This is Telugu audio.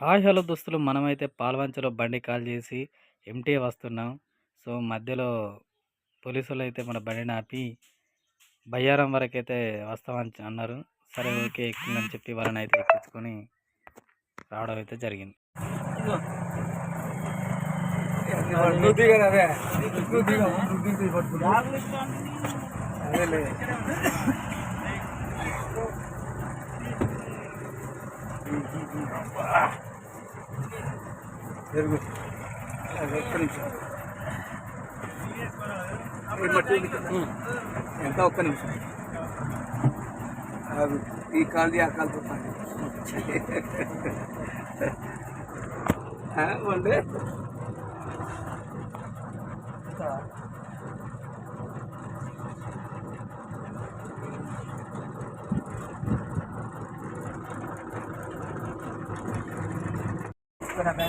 హాయ్ హలో దోస్తులు మనమైతే పాల్వంచలో బండి కాల్ చేసి ఎంటీ వస్తున్నాం. సో మధ్యలో పోలీసులు అయితే మన బండిని ఆపి బయ్యారం వరకు అయితే వస్తామని అన్నారు. సరే ఓకే ఎక్కుందని చెప్పి వాళ్ళని అయితే ఎక్కించుకొని రావడం అయితే జరిగింది. జరుగు అది ఒక్క నిమిషం ఈ మట్టి ఉంది కదా. ఎంత ఒక్క నిమిషం అది ఈ కాలు ఆ కాలు పని వండే টাটা